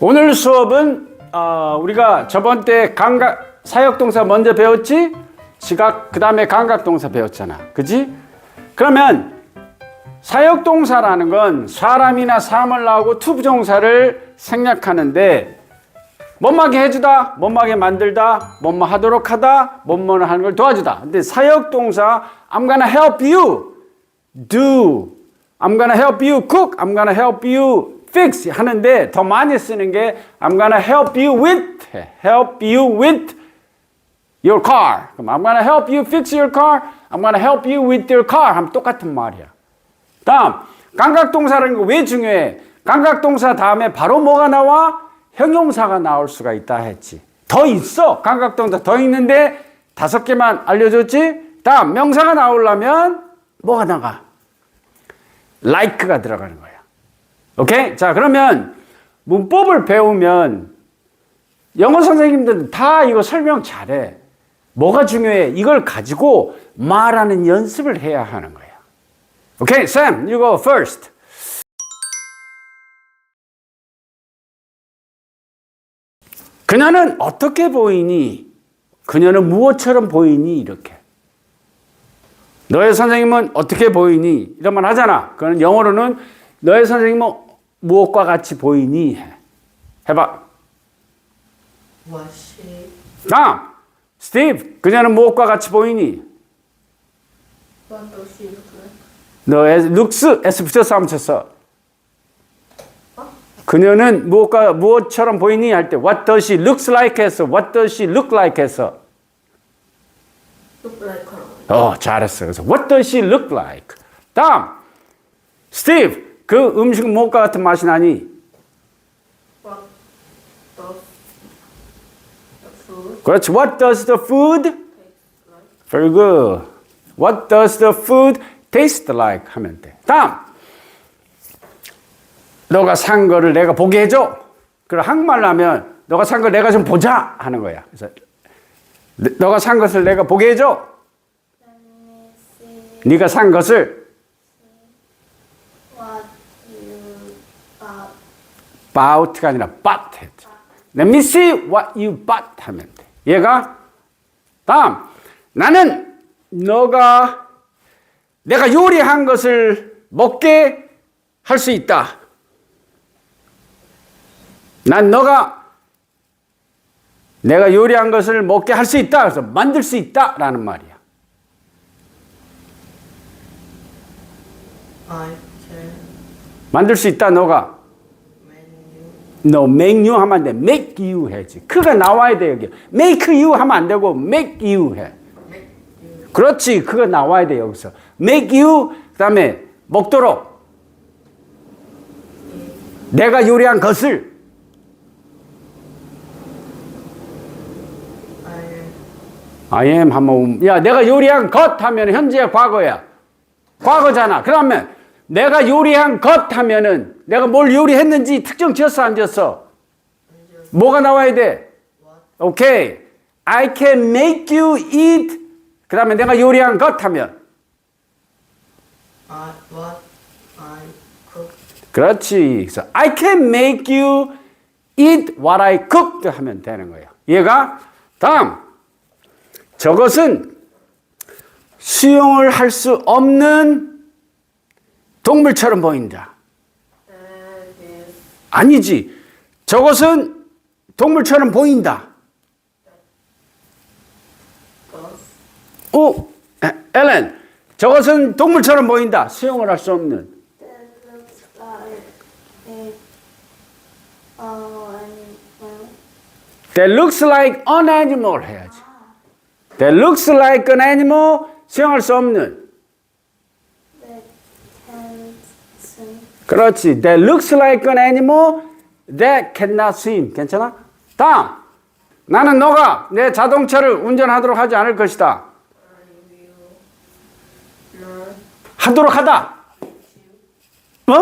오늘 수업은 어, 우리가 저번 때 감각 사역동사 먼저 배웠지? 지각 그 다음에 감각동사 배웠잖아, 그지? 그러면 사역동사라는 건 사람이나 사물 나오고 투부정사를 생략하는데 뭐뭐하게 해주다, 뭐뭐하게 만들다, 뭐뭐 하도록 하다, 뭐뭐를 하는 걸 도와주다. 근데 사역동사 I'm gonna help you do, I'm gonna help you cook, I'm gonna help you fix 하는데 더 많이 쓰는 게 I'm gonna help you with, help you with your car. 그럼 I'm gonna help you fix your car, I'm gonna help you with your car 하면 똑같은 말이야. 다음 감각 동사라는 거왜 중요해? 감각 동사 다음에 바로 뭐가 나와? 형용사가 나올 수가 있다 했지. 더 있어. 감각 동사 더 있는데 다섯 개만 알려줬지. 다음 명사가 나오려면 뭐가 나가? like가 들어가는 거야. 오케이? 자 그러면 문법을 배우면 영어 선생님들은 다 이거 설명 잘해. 뭐가 중요해? 이걸 가지고 말하는 연습을 해야 하는 거야. 오케이, Sam, you go first. 그녀는 어떻게 보이니? 그녀는 무엇처럼 보이니? 이렇게. 너의 선생님은 어떻게 보이니? 이런 말 하잖아. 그거는 영어로는 너의 선생님은 무엇과 같이 보이니? 해. 해봐. 다음, 스티브, 그녀는 무엇과 같이 보이니? 너의 룩스, S 붙여서 한번 쳤어. 그녀는 무엇과, 무엇처럼 보이니? 할 때, what does she looks like 해서, what does she look like 해서, Look like. 어, 잘했어. 그래서, what does she look like? 다음, 스티브, 그 음식은 무엇과 같은 맛이 나니? What does the food 그렇지. What does the food? Very good. What does the food taste like? 하면 돼. 다음. 너가 산 거를 내가 보게 해줘. 그럼 한국말로 하면 너가 산 걸 내가 좀 보자 하는 거야. 그래서 너- 너가 산 것을 내가 보게 해줘. 네가 산 것을 What you bought? Bout가 아니라 bought 했죠. Let me see what you bought 하면 돼. 얘가 다음 나는 너가 내가 요리한 것을 먹게 할 수 있다. 난 너가 내가 요리한 것을 먹게 할 수 있다. 그래서 만들 수 있다 라는 말이야. I can 만들 수 있다 너가. 너 make you 하면 안 돼. make you 해지. 그가 나와야 돼 여기. make you 하면 안 되고 make you 해. 그렇지. 그거 나와야 돼 여기서. make you 그 다음에 먹도록 내가 요리한 것을. I am 하면 야 내가 요리한 것 하면 현재 과거야. 과거잖아. 그러면 내가 요리한 것 하면은 내가 뭘 요리했는지 특정 지었어 안 지었어? 뭐가 나와야 돼? 오케이. I can make you eat. 그 다음에 내가 요리한 것 하면 I what I cook. 그렇지. 그래서 I can make you eat what I cooked 하면 되는 거예요. 얘가 다음 저것은 수용을 할 수 없는 동물처럼 보인다. 아니지. 저것은 동물처럼 보인다. 오, 에, 엘렌. 저것은 동물처럼 보인다. 수용을 할 수 없는. Uh. That looks like an animal 해야지. That looks like an animal 수용할 수 없는. that can swim. 그렇지. That looks like an animal that cannot swim. 괜찮아? 다음. 나는 너가 내 자동차를 운전하도록 하지 않을 것이다. 하도록 하다. 어?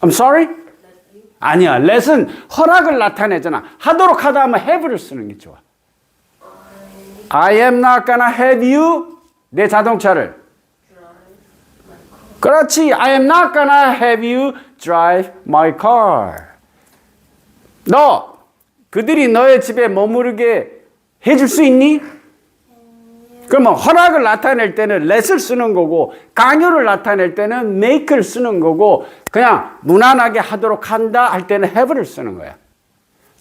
I'm sorry? 아니야. let은 허락을 나타내잖아. 하도록 하다 하면 have를 쓰는 게 좋아. I am not gonna have you 내 자동차를 그렇지. I am not gonna have you drive my car. 너 그들이 너의 집에 머무르게 해줄 수 있니? 그러면 허락을 나타낼 때는 let을 쓰는 거고 강요를 나타낼 때는 make를 쓰는 거고 그냥 무난하게 하도록 한다 할 때는 have를 쓰는 거야.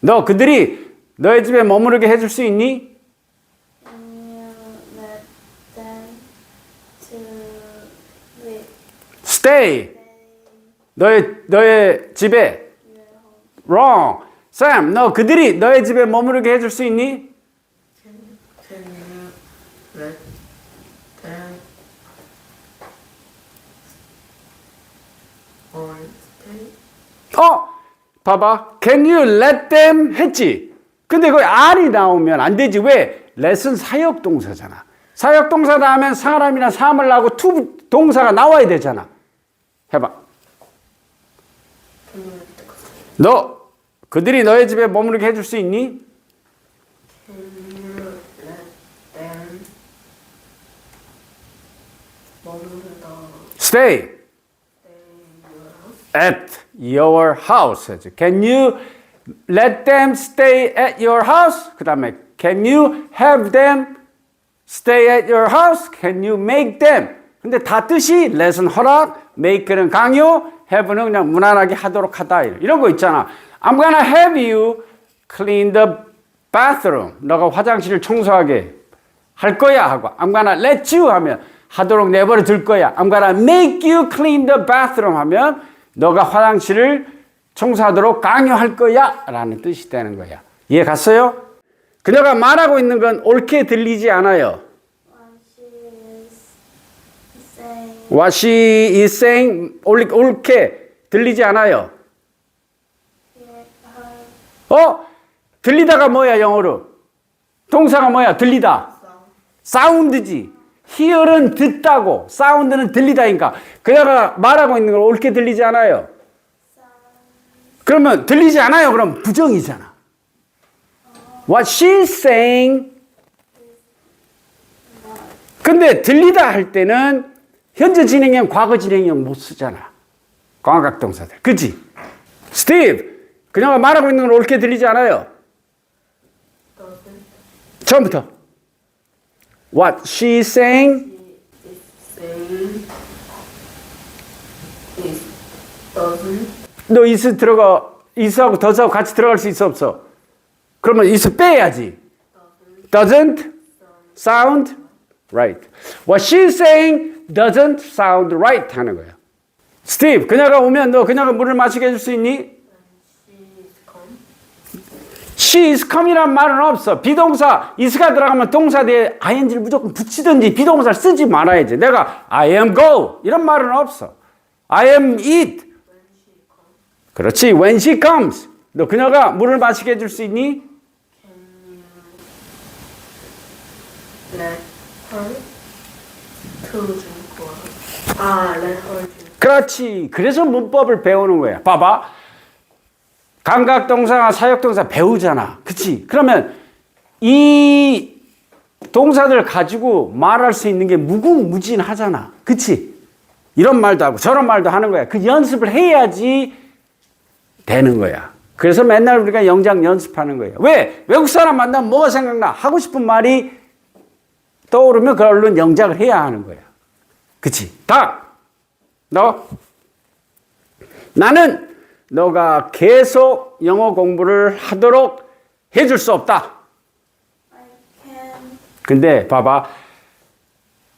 너 그들이 너의 집에 머무르게 해줄 수 있니? Can you let them to live Stay. 너의 너의 집에 wrong. Sam, 너 그들이 너의 집에 머무르게 해줄 수 있니? 어, 봐봐. Can you let them 했지. 근데 거기 R이 나오면 안 되지. 왜? let은 사역 동사잖아. 사역 동사 다음엔 사람이나 사람을 나고 to 동사가 나와야 되잖아. 해봐. Can you let them 너 그들이 너의 집에 머무르게 해줄 수 있니? Can you let them 머무르다 Stay at your house. 해야지. Can you let them stay at your house? 그 다음에 can you have them stay at your house? Can you make them? 근데 다 뜻이 let은 허락, make는 강요, have는 그냥 무난하게 하도록 하다 이런 거 있잖아. I'm gonna have you clean the bathroom. 너가 화장실을 청소하게 할 거야 하고 I'm gonna let you 하면 하도록 내버려 둘 거야. I'm gonna make you clean the bathroom 하면 너가 화장실을 청소하도록 강요할 거야 라는 뜻이 되는 거야. 이해 갔어요? 그녀가 말하고 있는 건 옳게 들리지 않아요. Saying 옳, 옳게 들리지 않아요. 어? 들리다가 뭐야 영어로? 동사가 뭐야? 들리다. 사운드지. hear은 듣다고, 사운드는 들리다니까. 그녀가 말하고 있는 걸 옳게 들리지 않아요. 그러면 들리지 않아요. 그럼 부정이잖아. What she's saying. 근데 들리다 할 때는 현재 진행형, 과거 진행형 못 쓰잖아. 광학 동사들. 그지? 스티브, 그녀가 말하고 있는 걸 옳게 들리지 않아요. 처음부터. What is doesn't 너 이스 들어가 이스하고 더스하고 같이 들어갈 수 있어 없어? 그러면 이스 빼야지. Doesn't sound right. What she's saying doesn't sound right 하는 거야. 스티브, 그녀가 오면 너 그녀가 물을 마시게 해줄 수 있니? She is come이란 말은 없어. 비동사 is가 들어가면 동사 뒤에 ing를 무조건 붙이든지 비동사를 쓰지 말아야지. 내가 I am go 이런 말은 없어. I am eat. 그렇지. When she comes. 너 그녀가 물을 마시게 해줄 수 있니? let her to 아 그렇지. 그래서 문법을 배우는 거야. 봐봐. 감각동사가 사역동사 배우잖아. 그치? 그러면 이 동사들 가지고 말할 수 있는 게 무궁무진하잖아. 그치? 이런 말도 하고 저런 말도 하는 거야. 그 연습을 해야지 되는 거야. 그래서 맨날 우리가 영작 연습하는 거예요. 왜? 외국 사람 만나면 뭐가 생각나? 하고 싶은 말이 떠오르면 그 얼른 영작을 해야 하는 거야. 그치? 다! 너 나는 너가 계속 영어 공부를 하도록 해줄 수 없다. 근데 봐봐.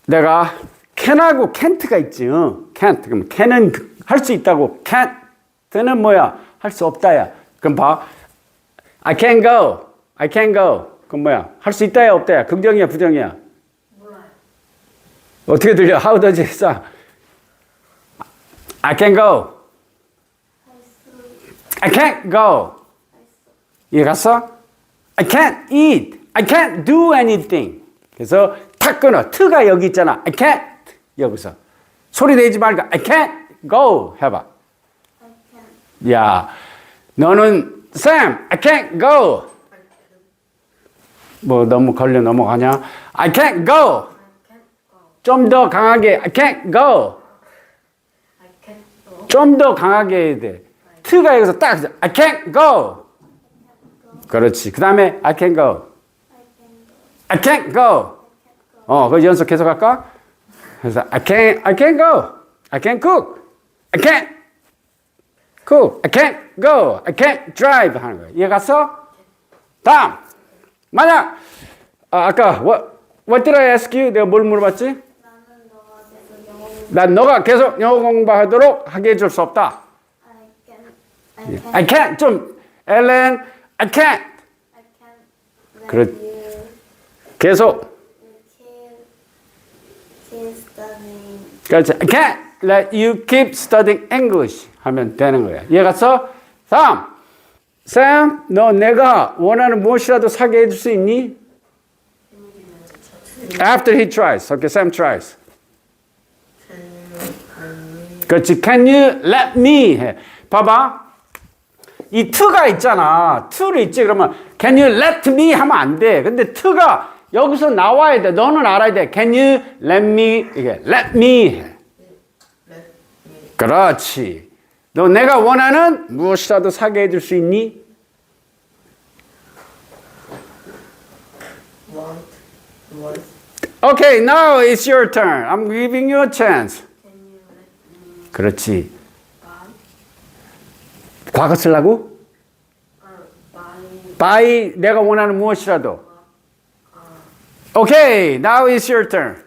내가 can하고 can't가 있지. 어? can't. 그럼 can은 할 수 있다고. can't는 뭐야? 할 수 없다야. 그럼 봐. I can go. I can go. 그럼 뭐야? 할 수 있다야 없다야? 긍정이야 부정이야? 어떻게 들려? How does it sound? I can go. I can't go. 이해 갔어? I can't eat. I can't do anything. 그래서 탁 끊어. 트가 여기 있잖아. I can't. 여기서. 소리 내지 말고 I can't go 해봐. 야, 너는 Sam, I can't go. 뭐 너무 걸려 넘어가냐? I can't go. 좀 더 강하게 I can't go. Can't 좀더 강하게 해야 돼. 트가 여기서 딱 I can't go. 그렇지. 그 다음에 I can go. I can't go. 어, 그 연속 계속 할까? 그래서 I can't, I can't go. I can't cook. I can't cook. I can't go. I can't drive 하는 거야. 이해 갔어? 다음. 만약 아, 아까 what, what did I ask you? 내가 뭘 물어봤지? 나는 너가 계속 영어 공부. 난 너가 계속 영어 공부하도록 하게 해줄 수 없다. I can. I can. I can't 좀 엘렌 I can't 그렇-. 계속. 그렇지. I can't let you keep studying English 하면 되는 거야. 이해 갔어? 다음. 샘, 너 내가 원하는 무엇이라도 사게 해줄 수 있니? After he tries. Okay, Sam tries. Can you can me 그렇지. Can you let me 해. 봐봐. 이 t가 있잖아. to를 있지. 그러면 can you let me 하면 안 돼. 근데 t가 여기서 나와야 돼. 너는 알아야 돼. Can you let me 이게 let me 해. let me 그렇지. 너 내가 원하는 무엇이라도 사게 해줄 수 있니? want want Okay, now it's your turn. I'm giving you a chance. can you let me 그렇지. 과거 쓰려고? buy 내가 원하는 무엇이라도. Okay, now it's your turn.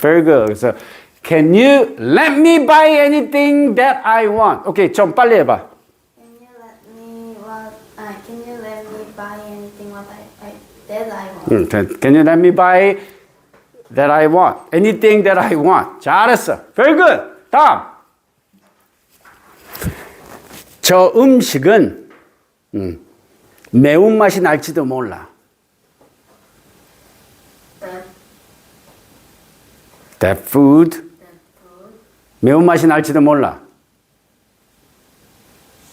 Very good. 그래서 can you let me buy anything that I want? 오케이, 좀 빨리 해봐. Can you let me what? Uh, can you let me buy anything what I, I that I want? 응, can can you let me buy that I want? Anything that I want. 잘했어. Very good. 다음. 저 음식은 음, 매운맛이 날지도 몰라. that That food that food 매운맛이 날지도 몰라.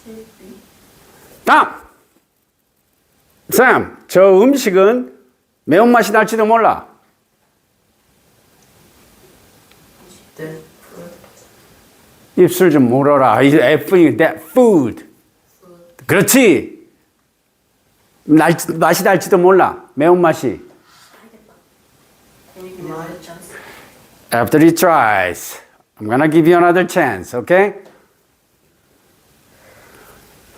should be 다음. Sam, 저 음식은 매운맛이 날지도 몰라. 입술 좀 물어라. 이 F이 that food. 그렇지. 날, 맛이 날지도 몰라. 매운맛이. After he tries. I'm gonna give you another chance, okay?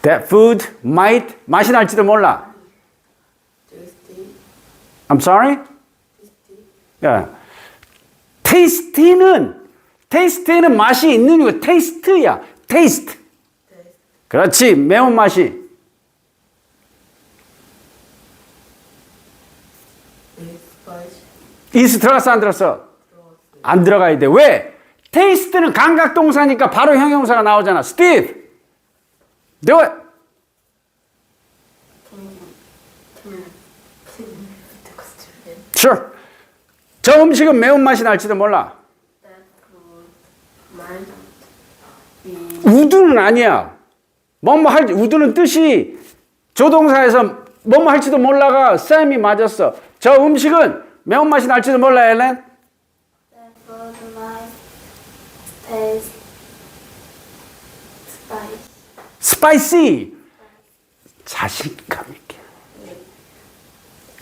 That food might 맛이 날지도 몰라. I'm sorry? 야. 테이스티는 테이스티는 맛이 있는 거 테이스트야. 테이스트. 그렇지. 매운맛이. 이스 들어갔어 안 draws 안 들어가야 돼. 왜? 테이스트는 감각 동사니까 바로 형용사가 나오잖아. 스티브. It. can you can you can you repeat the question again Sure. 저 음식은 매운맛이 날지도 몰라. 우드는 아니야. 뭐뭐 할 우드는 뜻이 조동사에서 뭐뭐 할지도 몰라가 쌤이 맞았어. 저 음식은 매운맛이 날지도 몰라, 엘렌. 스파이시. 자신감 있게.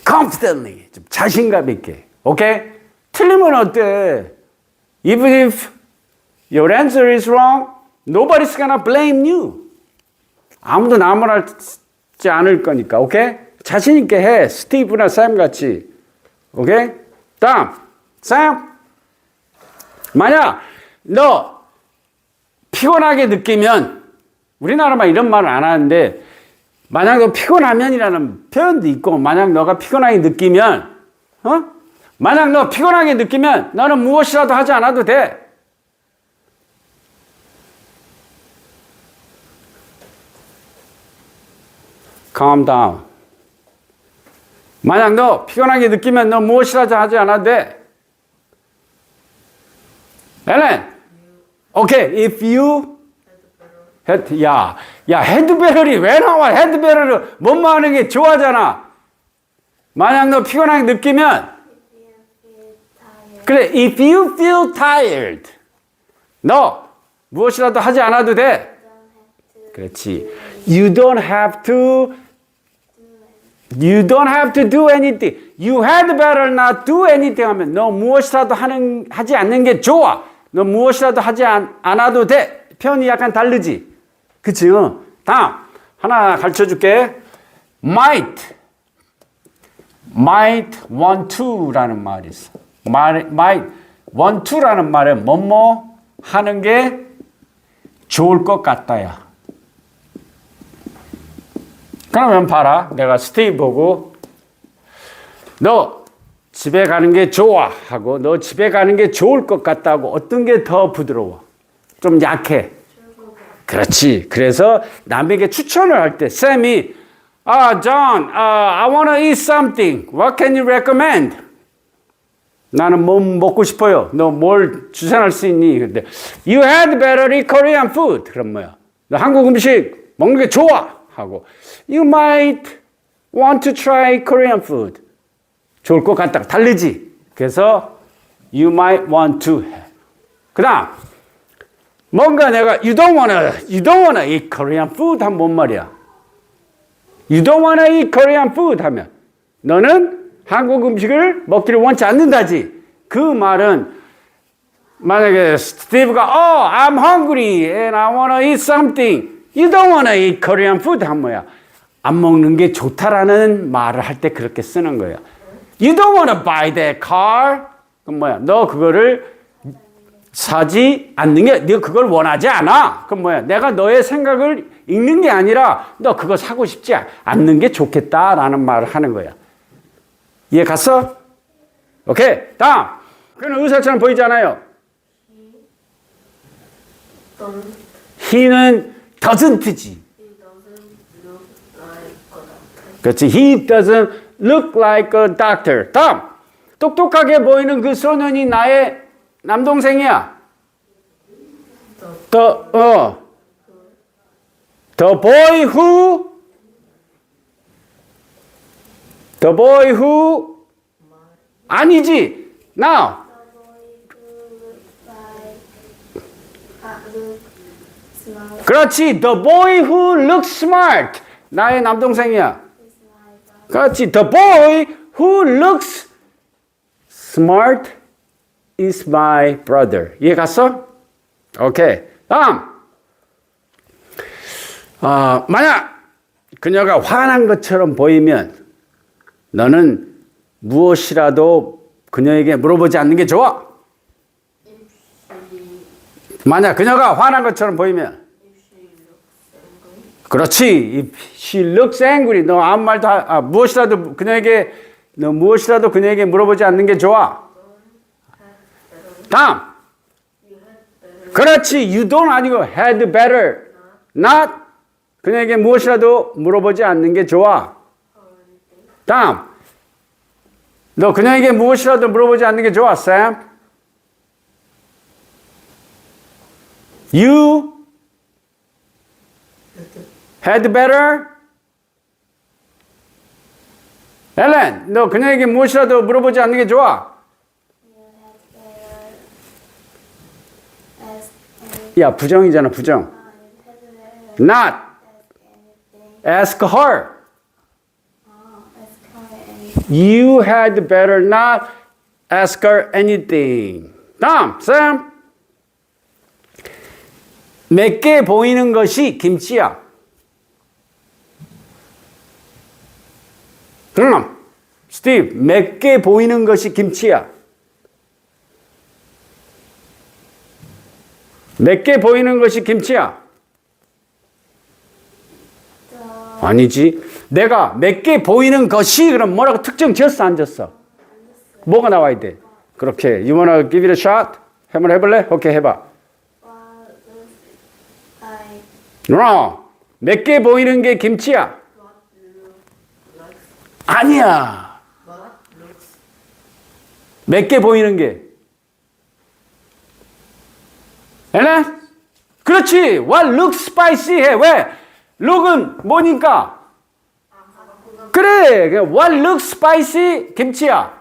Confidently. 좀 자신감 있게. 오케이? 틀리면 어때? Even if your answer is wrong, nobody's gonna blame you. 아무도 나무랄지 않을 거니까. 오케이? 자신 있게 해. 스티브나 샘 같이. 오케이? 다음. 샘. 만약 너 피곤하게 느끼면 우리나라만 이런 말을 안 하는데 만약 너 피곤하면이라는 표현도 있고 만약 너가 피곤하게 느끼면 어? 만약 너 피곤하게 느끼면 너는 무엇이라도 하지 않아도 돼. Calm. 만약 너 피곤하게 느끼면 너 무엇이라도 하지 않아도 돼. 엘렌. 오케이. If you 헤드, 야, 야, 헤드베럴이 왜 나와? 헤드베럴을 뭐뭐 하는 게 좋아하잖아. 만약 너 피곤하게 느끼면. 그래, if you feel tired, 너 무엇이라도 하지 않아도 돼. 그렇지. You don't have to You don't have to do anything. You had better not do anything 하면 너 무엇이라도 하는 하지 않는 게 좋아. 너 무엇이라도 하지 않, 않아도 돼. 표현이 약간 다르지. 그치? 어. 다음 하나 가르쳐 줄게. might might want to라는 말이 있어. 말, might want to라는 말은 뭐뭐 하는 게 좋을 것 같다야. 그러면 봐라. 내가 스테이 보고 너 집에 가는 게 좋아 하고 너 집에 가는 게 좋을 것 같다고 어떤 게 더 부드러워? 좀 약해. 그렇지. 그래서 남에게 추천을 할 때 쌤이 아, John, uh, I want to eat something. What can you recommend? 나는 뭐 먹고 싶어요. 너 뭘 추천할 수 있니? 근데 You had better eat Korean food. 그럼 뭐야? 너 한국 음식 먹는 게 좋아. 하고 You might want to try Korean food. 좋을 것 같다. 다르지? 그래서 You might want to. 그다음 뭔가 내가 You don't wanna, you don't wanna eat Korean food 하면 뭔 말이야? You don't wanna eat Korean food 하면 너는 한국 음식을 먹기를 원치 않는다지. 그 말은 만약에 스티브가 Oh, I'm hungry and I wanna eat something. You don't wanna eat Korean food 하면 뭐야? 안 먹는 게 좋다라는 말을 할 때 그렇게 쓰는 거예요. You don't wanna buy that car. 그럼 뭐야? 너 그거를 사지 않는 게, 네가 그걸 원하지 않아. 그럼 뭐야? 내가 너의 생각을 읽는 게 아니라 너 그거 사고 싶지 않는 게 좋겠다라는 말을 하는 거야. 이해 갔어? 오케이. 다음. 그는 의사처럼 보이잖아요. he는 doesn't지. 그렇지. He doesn't look like a doctor. 다음. 똑똑하게 보이는 그 소년이 나의 남동생이야. The, 어. The boy who The boy who 아니지. Now. 그렇지. The boy who looks smart. 나의 남동생이야. 그렇지. The boy who looks smart is my brother. 이해 갔어? 오케이. 다음. 아, 만약 그녀가 화난 것처럼 보이면 너는 무엇이라도 그녀에게 물어보지 않는 게 좋아. 만약 그녀가 화난 것처럼 보이면 그렇지. She looks angry. 너 아무 말도 하, 아, 무엇이라도 그녀에게 너 무엇이라도 그녀에게 물어보지 않는 게 좋아. 다음. 그렇지. You don't 아니고 had better. Not. 그녀에게 무엇이라도 물어보지 않는 게 좋아. 다음. 너 그녀에게 무엇이라도 물어보지 않는 게 좋아, Sam. You had better? 엘렌, 너 그녀에게 무엇이라도 물어보지 않는 게 좋아. 야, 부정이잖아, 부정. Not. Ask her. You had better not ask her anything. 다음, Sam. 맵게 보이는 것이 김치야. 음, 스티브, 맵게 보이는 것이 김치야. 맵게 보이는 것이 김치야. 아니지. 내가 맵게 보이는 것이 그럼 뭐라고 특정 지었어 안 지었어? 뭐가 나와야 돼? 그렇게. You wanna give it a shot? 한번 해볼래? 오케이 해봐. no. 맵게 보이는 게 김치야. 아니야. 맵게 보이는 게. 엘렌? 그렇지. What looks spicy 해. 왜? look은 뭐니까? 그래. What looks spicy? 김치야.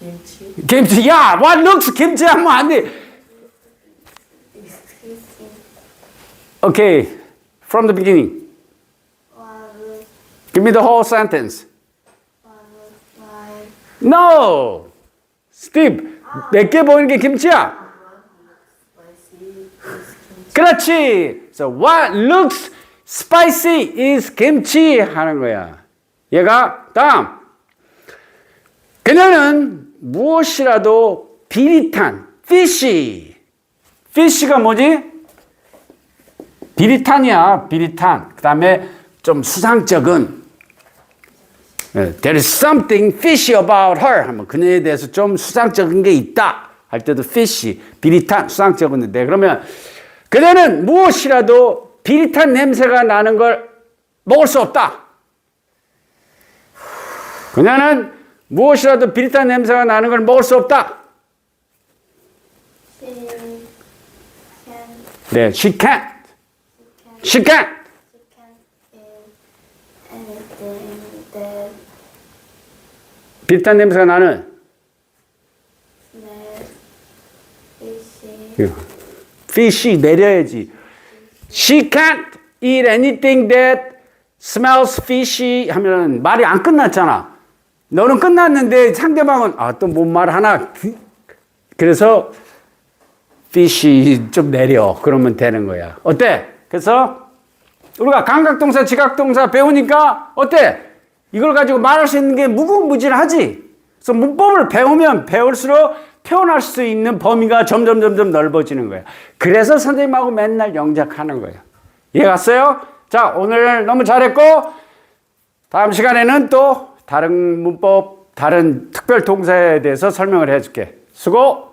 김치 김치. 야, what looks 김치 하면 안 돼. fishing Okay, from the beginning. was Give me the whole sentence. was like No! Steve, 내게 보이는 게 김치야? 그렇지! So what looks spicy is kimchi 하는 거야. 얘가 다음. 그녀는 무엇이라도 비릿한 fishy. fish가 뭐지? 비릿한이야, 비릿한. 그 다음에 좀 수상쩍은. 예, There is something fishy about her. 하면 그녀에 대해서 좀 수상쩍은 게 있다. 할 때도 fishy, 비릿한, 수상쩍은데. 그러면 그녀는 무엇이라도 비릿한 냄새가 나는 걸 먹을 수 없다. 그녀는 무엇이라도 비릿한 냄새가 나는 걸 먹을 수 없다. 네, she can't. she She can can't. she can eat anything that 비릿한 냄새가 나는 fishy fishy 내려야지. She can't eat anything that smells fishy 하면 말이 안 끝났잖아. 너는 끝났는데 상대방은 아 또 뭔 말 하나. 그래서 fishy 좀 내려 그러면 되는 거야. 어때? 그래서 우리가 감각동사, 지각동사 배우니까 어때? 이걸 가지고 말할 수 있는 게 무궁무진하지. 그래서 문법을 배우면 배울수록 표현할 수 있는 범위가 점점 점점 넓어지는 거야. 그래서 선생님하고 맨날 영작하는 거예요. 이해 갔어요? 자, 오늘 너무 잘했고 다음 시간에는 또 다른 문법, 다른 특별 동사에 대해서 설명을 해 줄게. 수고!